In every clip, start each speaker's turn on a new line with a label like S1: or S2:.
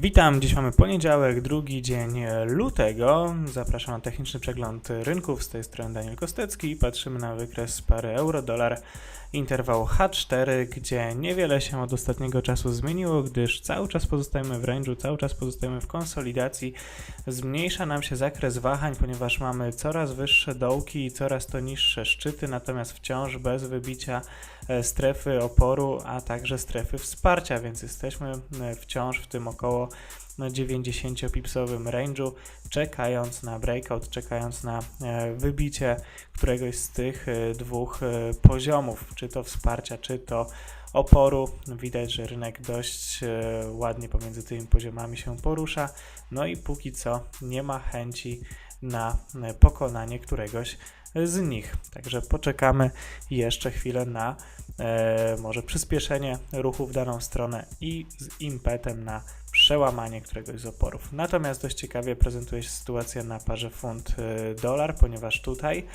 S1: Witam, dziś mamy poniedziałek, drugi dzień lutego. Zapraszam na techniczny przegląd rynków. Z tej strony Daniel Kostecki i patrzymy na wykres pary euro-dolar. Interwał H4, gdzie niewiele się od ostatniego czasu zmieniło, gdyż cały czas pozostajemy w range'u, cały czas pozostajemy w konsolidacji. Zmniejsza nam się zakres wahań, ponieważ mamy coraz wyższe dołki i coraz to niższe szczyty, natomiast wciąż bez wybicia e, strefy oporu, a także strefy wsparcia, więc jesteśmy e, wciąż w tym około no, 90-pipsowym range'u, czekając na breakout, czekając na e, wybicie któregoś z tych e, dwóch e, poziomów, czy to wsparcia, czy to oporu. Widać, że rynek dość ładnie pomiędzy tymi poziomami się porusza, no i póki co nie ma chęci na pokonanie któregoś z nich. Także poczekamy jeszcze chwilę na e, może przyspieszenie ruchu w daną stronę i z impetem na przełamanie któregoś z oporów. Natomiast dość ciekawie prezentuje się sytuacja na parze funt-dolar, ponieważ tutaj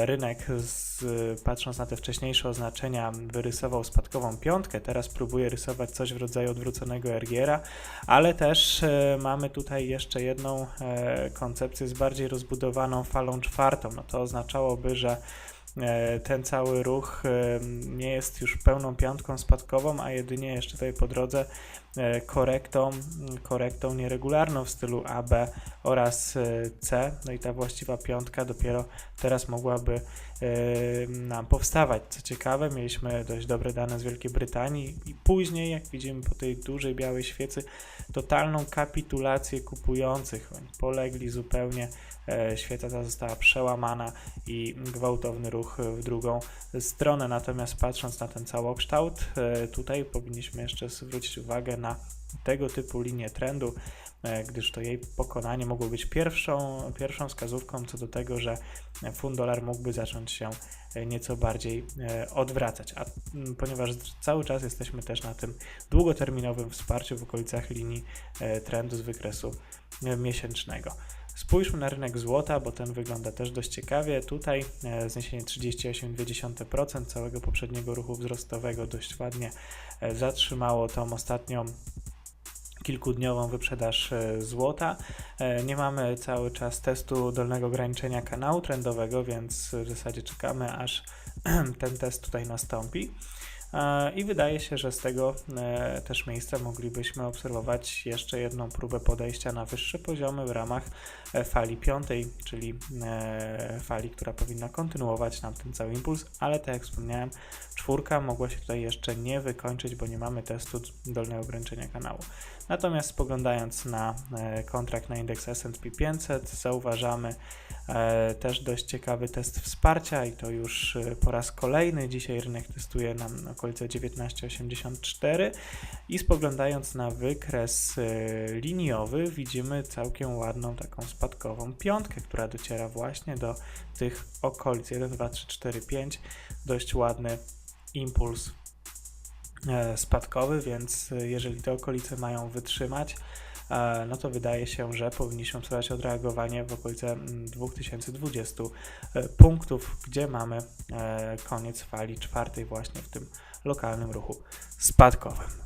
S1: rynek, z, patrząc na te wcześniejsze oznaczenia, wyrysował spadkową piątkę, teraz próbuje rysować coś w rodzaju odwróconego RGR-a, ale też e, mamy tutaj jeszcze jedną e, koncepcję z bardziej rozbudowaną falą czwartą. No to oznaczałoby, że ten cały ruch e, nie jest już pełną piątką spadkową, a jedynie jeszcze tutaj po drodze e, korektą, korektą nieregularną w stylu AB oraz e, C. No i ta właściwa piątka dopiero teraz mogłaby e, nam powstawać. Co ciekawe, mieliśmy dość dobre dane z Wielkiej Brytanii i później, jak widzimy po tej dużej białej świecy, totalną kapitulację kupujących. Oni polegli zupełnie, e, świeca ta została przełamana i gwałtowny ruch w drugą stronę. Natomiast patrząc na ten całokształt, e, tutaj powinniśmy jeszcze zwrócić uwagę na tego typu linię trendu, e, gdyż to jej pokonanie mogło być pierwszą, pierwszą wskazówką co do tego, że funt dolar mógłby zacząć się e, nieco bardziej odwracać. A ponieważ cały czas jesteśmy też na tym długoterminowym wsparciu w okolicach linii trendu z wykresu miesięcznego. Spójrzmy na rynek złota, bo ten wygląda też dość ciekawie. Tutaj e, zniesienie 38,2% całego poprzedniego ruchu wzrostowego dość ładnie e, zatrzymało tą ostatnią kilkudniową wyprzedaż e, złota. Nie mamy cały czas testu dolnego ograniczenia kanału trendowego, więc w zasadzie czekamy aż ten test tutaj nastąpi. I wydaje się, że z tego e, też miejsca moglibyśmy obserwować jeszcze jedną próbę podejścia na wyższe poziomy w ramach e, fali piątej, czyli e, fali, która powinna kontynuować nam ten cały impuls, ale tak jak wspomniałem, czwórka mogła się tutaj jeszcze nie wykończyć, bo nie mamy testu dolnego ograniczenia kanału. Natomiast spoglądając na kontrakt na indeks S&P 500, zauważamy też dość ciekawy test wsparcia i to już e, po raz kolejny. Dzisiaj rynek testuje nam okolice 19,84 i spoglądając na wykres e, liniowy widzimy całkiem ładną taką spadkową piątkę, która dociera właśnie do tych okolic 1, 2, 3, 4, 5. Dość ładny impuls e, spadkowy, więc e, jeżeli te okolice mają wytrzymać, e, no to wydaje się, że powinniśmy obserwować odreagowanie w okolice mm, 2020 e, punktów, gdzie mamy e, koniec fali czwartej właśnie w tym lokalnym ruchu spadkowym.